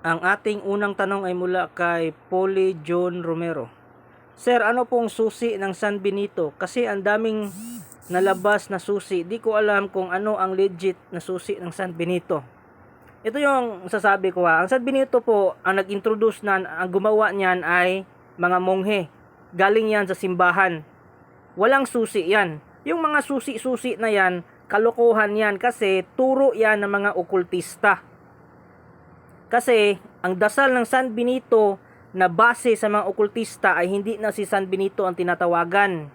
Ang ating unang tanong ay mula kay Polly John Romero. Sir, ano pong susi ng San Benito? Kasi ang daming nalabas na susi. Di ko alam kung ano ang legit na susi ng San Benito. Ito yung sasabi ko ha. Ang San Benito po, ang nag-introduce na, ang gumawa niyan ay mga monghe. Galing yan sa simbahan. Walang susi yan. Yung mga susi-susi na yan, kalokohan yan kasi turo yan ng mga okultista. Kasi ang dasal ng San Benito na base sa mga okultista ay hindi na si San Benito ang tinatawagan.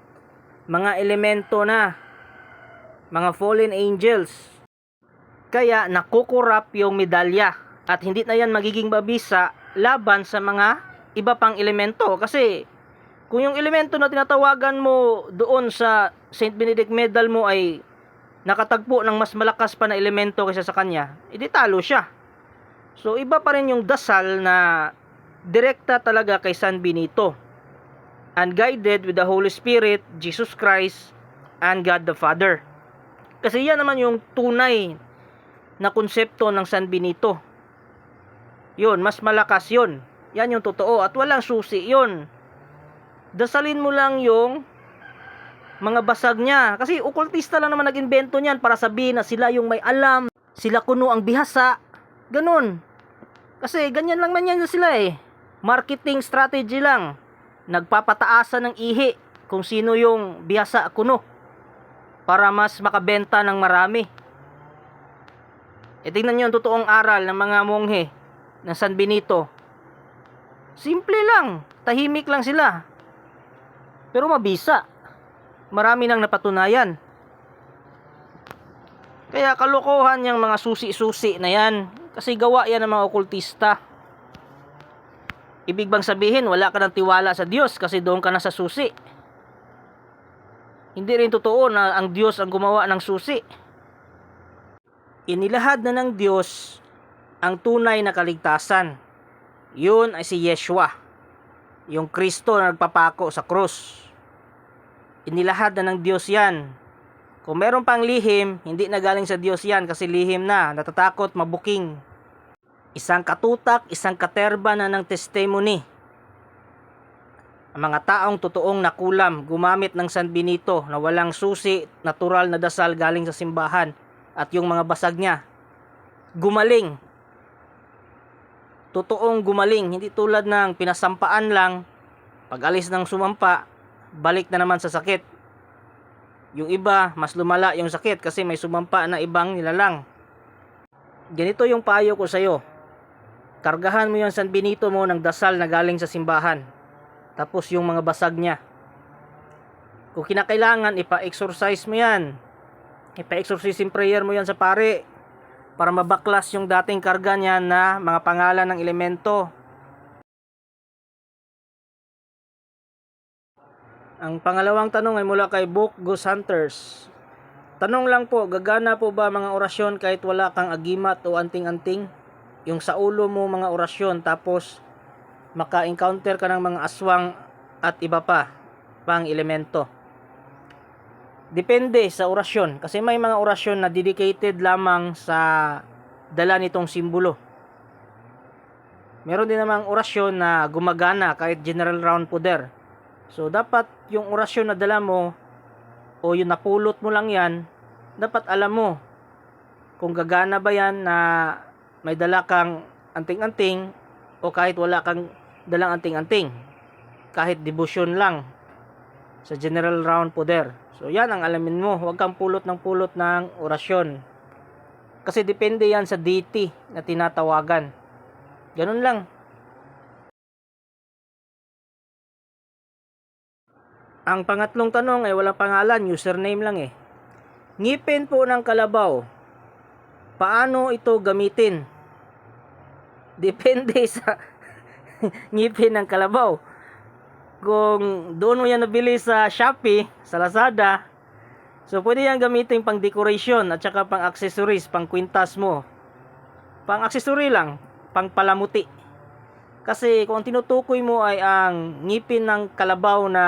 Mga elemento na, mga fallen angels. Kaya nakukurap yung medalya at hindi na yan magiging babisa laban sa mga iba pang elemento. Kasi kung yung elemento na tinatawagan mo doon sa St. Benedict medal mo ay nakatagpo ng mas malakas pa na elemento kaysa sa kanya, edi talo siya. So iba pa rin yung dasal na direkta talaga kay San Benito. And guided with the Holy Spirit, Jesus Christ, and God the Father. Kasi yan naman yung tunay na konsepto ng San Benito. Yun, mas malakas yun. Yan yung totoo. At walang susi yun. Dasalin mo lang yung mga basag niya. Kasi okultista lang naman nag-invento niyan para sabihin na sila yung may alam. Sila kuno ang bihasa. Ganun. Kasi ganyan lang man yan sila eh. Marketing strategy lang. Nagpapataasan ng ihi kung sino yung bihasa kuno. Para mas makabenta ng marami. E tingnan nyo ang totoong aral ng mga monghe ng San Benito. Simple lang. Tahimik lang sila. Pero mabisa. Marami nang napatunayan. Kaya kalokohan yung mga susi-susi na yan. Kasi gawa yan ng mga okultista. Ibig bang sabihin, wala ka ng tiwala sa Diyos kasi doon ka na sa susi. Hindi rin totoo na ang Diyos ang gumawa ng susi. Inilahad na ng Diyos ang tunay na kaligtasan. Yun ay si Yeshua. Yung Kristo na nagpapako sa krus. Inilahad na ng Diyos yan kung meron pang lihim, hindi na galing sa Diyos yan kasi lihim na, natatakot, mabuking. Isang katutak, isang katerba na ng testimony. Ang mga taong totoong nakulam, gumamit ng San Benito na walang susi, natural na dasal galing sa simbahan at yung mga basag niya. Gumaling. Totoong gumaling, hindi tulad ng pinasampaan lang, pag alis ng sumampa, balik na naman sa sakit. Yung iba, mas lumala yung sakit kasi may sumampa na ibang nilalang. Ganito yung payo ko sa'yo. Kargahan mo yung San Benito mo ng dasal na galing sa simbahan. Tapos yung mga basag niya. Kung kinakailangan, ipa-exercise mo yan. Ipa-exercise in prayer mo yan sa pare. Para mabaklas yung dating karga niya na mga pangalan ng elemento. Ang pangalawang tanong ay mula kay Book Ghost Hunters. Tanong lang po, gagana po ba mga orasyon kahit wala kang agimat o anting-anting? Yung sa ulo mo mga orasyon tapos maka-encounter ka ng mga aswang at iba pa pang elemento. Depende sa orasyon kasi may mga orasyon na dedicated lamang sa dala nitong simbolo. Meron din namang orasyon na gumagana kahit general round poder. So, dapat yung orasyon na dala mo o yung napulot mo lang yan, dapat alam mo kung gagana ba yan na may dala kang anting-anting o kahit wala kang dalang anting-anting. Kahit devotion lang sa general round poder. So yan ang alamin mo, huwag kang pulot ng pulot ng orasyon. Kasi depende yan sa deity na tinatawagan. Ganun lang. Ang pangatlong tanong ay walang pangalan, username lang eh. Ngipin po ng kalabaw. Paano ito gamitin? Depende sa ngipin ng kalabaw. Kung doon mo yan nabili sa Shopee, sa Lazada, so pwede yan gamitin pang decoration at saka pang accessories, pang kwintas mo. Pang accessory lang, pang palamuti. Kasi kung tinutukoy mo ay ang ngipin ng kalabaw na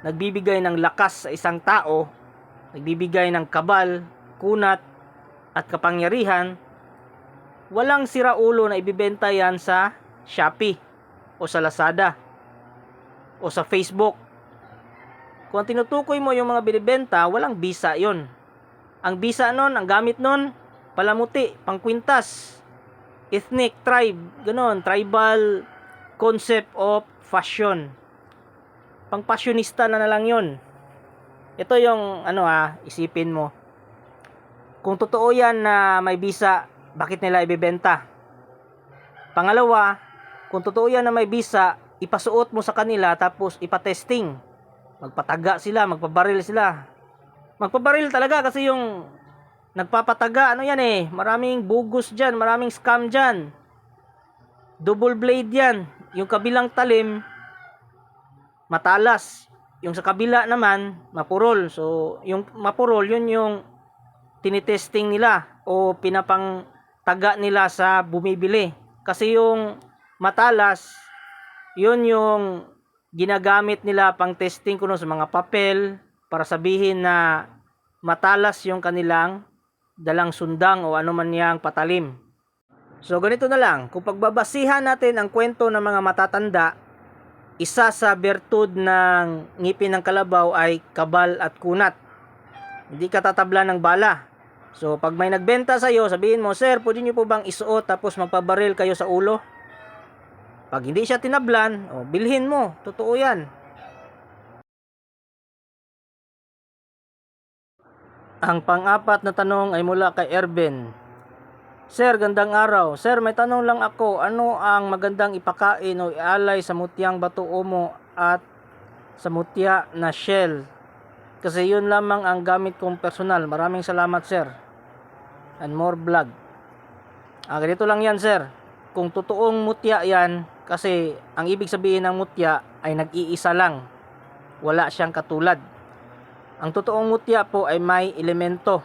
nagbibigay ng lakas sa isang tao, nagbibigay ng kabal, kunat, at kapangyarihan, walang siraulo na ibibenta yan sa Shopee o sa Lazada o sa Facebook. Kung tinutukoy mo yung mga binibenta, walang bisa yon. Ang bisa nun, ang gamit nun, palamuti, pangkwintas, ethnic, tribe, ganon, tribal concept of fashion. Pangpasyonista na na lang yon. Ito yung ano ah, isipin mo. Kung totoo yan na may bisa, bakit nila ibebenta? Pangalawa, kung totoo yan na may bisa, ipasuot mo sa kanila tapos ipatesting. Magpataga sila, magpabaril sila. Magpabaril talaga kasi yung nagpapataga, ano yan eh, maraming bugos dyan, maraming scam dyan. Double blade yan. Yung kabilang talim, matalas. Yung sa kabila naman, mapurol. So, yung mapurol, yun yung tinitesting nila o pinapang taga nila sa bumibili. Kasi yung matalas, yun yung ginagamit nila pang testing kuno sa mga papel para sabihin na matalas yung kanilang dalang sundang o ano man yang patalim. So ganito na lang, kung pagbabasihan natin ang kwento ng mga matatanda, isa sa bertud ng ngipin ng kalabaw ay kabal at kunat. Hindi ka tatabla ng bala. So, pag may nagbenta sa iyo, sabihin mo, Sir, pwede niyo po bang isuot tapos magpabaril kayo sa ulo? Pag hindi siya tinablan, oh, bilhin mo. Totoo yan. Ang pang-apat na tanong ay mula kay Erben. Sir, gandang araw. Sir, may tanong lang ako. Ano ang magandang ipakain o ialay sa mutyang bato umo at sa mutya na shell? Kasi yun lamang ang gamit kong personal. Maraming salamat, sir. And more vlog. Ah, ganito lang yan, sir. Kung totoong mutya yan, kasi ang ibig sabihin ng mutya ay nag-iisa lang. Wala siyang katulad. Ang totoong mutya po ay may elemento.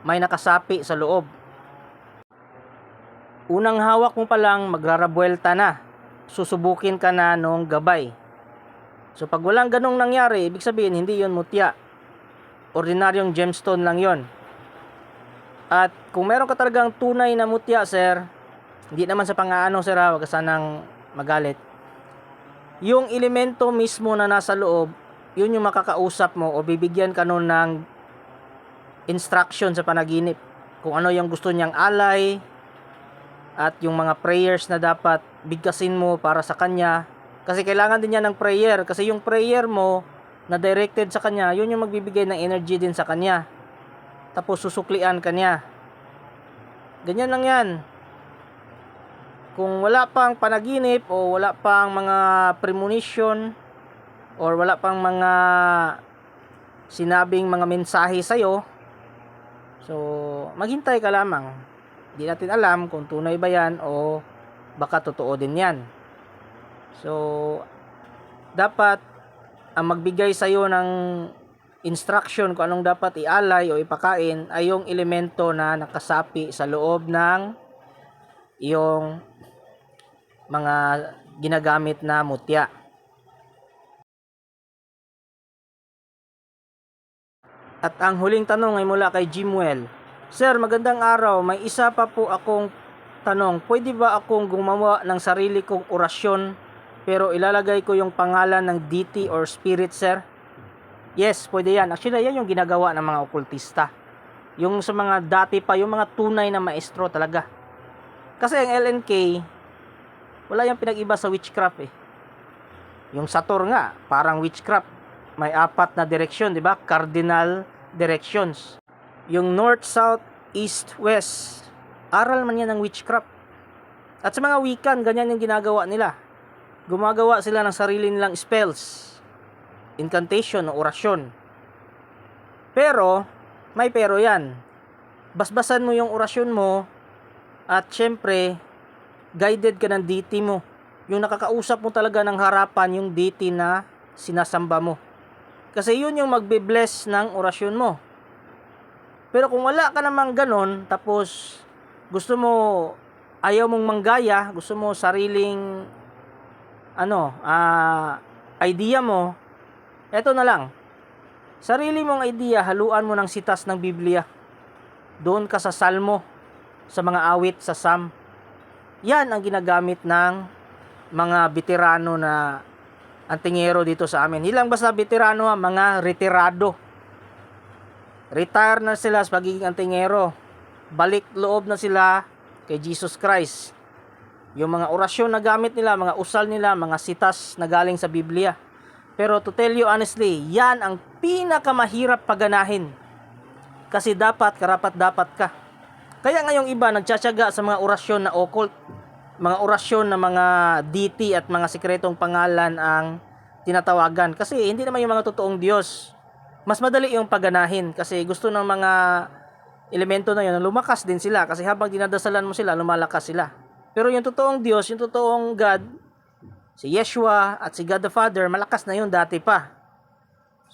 May nakasapi sa loob. Unang hawak mo pa lang, magrarabuelta na. Susubukin ka na nung gabay. So pag walang ganong nangyari, ibig sabihin hindi yon mutya. Ordinaryong gemstone lang yon. At kung meron ka talagang tunay na mutya, sir, hindi naman sa pangaano, sir, ha, ka sanang magalit. Yung elemento mismo na nasa loob, yun yung makakausap mo o bibigyan ka nun ng instruction sa panaginip. Kung ano yung gusto niyang alay, at yung mga prayers na dapat bigkasin mo para sa kanya. Kasi kailangan din niya ng prayer. Kasi yung prayer mo na directed sa kanya yun yung magbibigay ng energy din sa kanya. Tapos susuklian kanya ganyan lang yan. Kung wala pang panaginip o wala pang mga premonition or wala pang mga sinabing mga mensahe sa'yo so maghintay ka lamang Di natin alam kung tunay ba yan o baka totoo din yan. So, dapat ang magbigay sa iyo ng instruction kung anong dapat ialay o ipakain ay yung elemento na nakasapi sa loob ng iyong mga ginagamit na mutya. At ang huling tanong ay mula kay Jimwell. Sir, magandang araw. May isa pa po akong tanong. Pwede ba akong gumawa ng sarili kong orasyon pero ilalagay ko yung pangalan ng deity or spirit, sir? Yes, pwede yan. Actually, yan yung ginagawa ng mga okultista. Yung sa mga dati pa, yung mga tunay na maestro talaga. Kasi ang LNK, Wala yung pinag-iba sa witchcraft eh. Yung Sator nga, parang witchcraft. May apat na direksyon, di ba? Cardinal directions. Yung north, south, east, west. Aral man yan ng witchcraft. At sa mga wikan, ganyan yung ginagawa nila. Gumagawa sila ng sarili nilang spells. Incantation o orasyon. Pero, may pero yan. Basbasan mo yung orasyon mo at syempre, guided ka ng deity mo. Yung nakakausap mo talaga ng harapan yung deity na sinasamba mo. Kasi yun yung magbe-bless ng orasyon mo. Pero kung wala ka namang ganon, tapos gusto mo, ayaw mong manggaya, gusto mo sariling, ano, ah, idea mo, eto na lang. Sarili mong idea, haluan mo ng sitas ng Biblia. Doon ka sa Salmo, sa mga awit, sa Psalm. Yan ang ginagamit ng mga veterano na antingero dito sa amin. Hilang basta veterano ha, mga retirado. Retire na sila sa pagiging antingero. Balik loob na sila kay Jesus Christ. Yung mga orasyon na gamit nila, mga usal nila, mga sitas na galing sa Biblia. Pero to tell you honestly, yan ang pinakamahirap paganahin. Kasi dapat, karapat dapat ka. Kaya ngayong iba nagtsatsaga sa mga orasyon na occult, mga orasyon na mga deity at mga sikretong pangalan ang tinatawagan. Kasi hindi naman yung mga totoong Diyos. Mas madali yung paganahin kasi gusto ng mga elemento na yun, lumakas din sila kasi habang dinadasalan mo sila, lumalakas sila. Pero yung totoong Diyos, yung totoong God, si Yeshua at si God the Father, malakas na yun dati pa.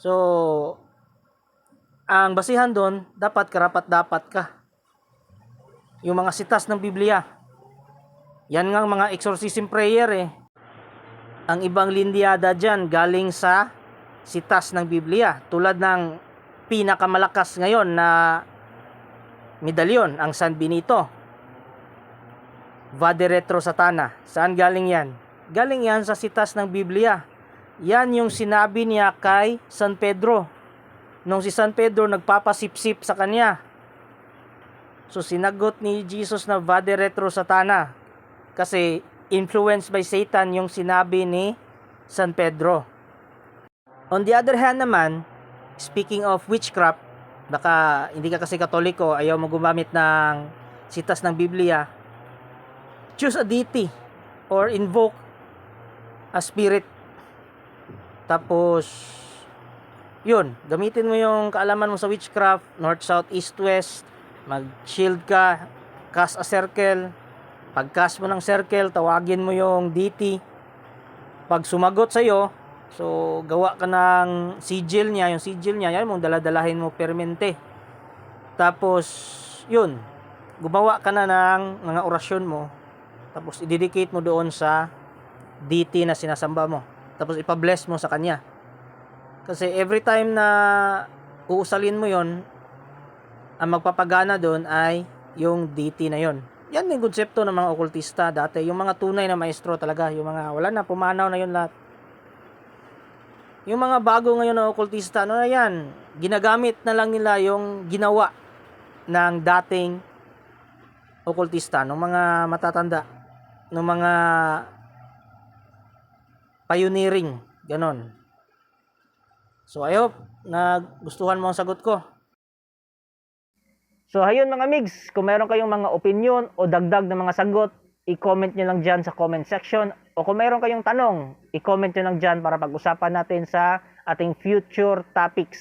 So, ang basihan doon, dapat karapat dapat ka. Yung mga sitas ng Biblia. Yan nga mga exorcism prayer eh. Ang ibang lindyada dyan galing sa sitas ng Biblia. Tulad ng pinakamalakas ngayon na medalyon, ang San Benito. Vade Retro Satana. Saan galing yan? Galing yan sa sitas ng Biblia. Yan yung sinabi niya kay San Pedro. Nung si San Pedro nagpapasipsip sa kanya. So sinagot ni Jesus na Vade Retro Satana. Kasi influenced by Satan yung sinabi ni San Pedro. On the other hand naman, speaking of witchcraft, baka hindi ka kasi katoliko, ayaw mo gumamit ng sitas ng Biblia, choose a deity or invoke a spirit. Tapos, yun, gamitin mo yung kaalaman mo sa witchcraft, north, south, east, west, mag-shield ka, cast a circle, pag-cast mo ng circle, tawagin mo yung deity, pag sumagot sa'yo, So, gawa ka ng sigil niya, yung sigil niya, yan mong daladalahin mo permente. Tapos, yun, gumawa ka na ng mga orasyon mo, tapos idedicate mo doon sa deity na sinasamba mo. Tapos ipa-bless mo sa kanya. Kasi every time na uusalin mo yon ang magpapagana doon ay yung deity na yon. Yan yung konsepto ng mga okultista dati. Yung mga tunay na maestro talaga. Yung mga wala na, pumanaw na yun lahat. Yung mga bago ngayon na okultista, ano na yan? Ginagamit na lang nila yung ginawa ng dating okultista, ng mga matatanda, ng mga pioneering, ganon. So I hope na gustuhan mo ang sagot ko. So ayun mga migs, kung meron kayong mga opinion o dagdag na mga sagot, i-comment nyo lang dyan sa comment section. O kung meron kayong tanong, i-comment nyo lang dyan para pag-usapan natin sa ating future topics.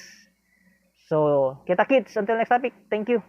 So, kita kits, until next topic, thank you.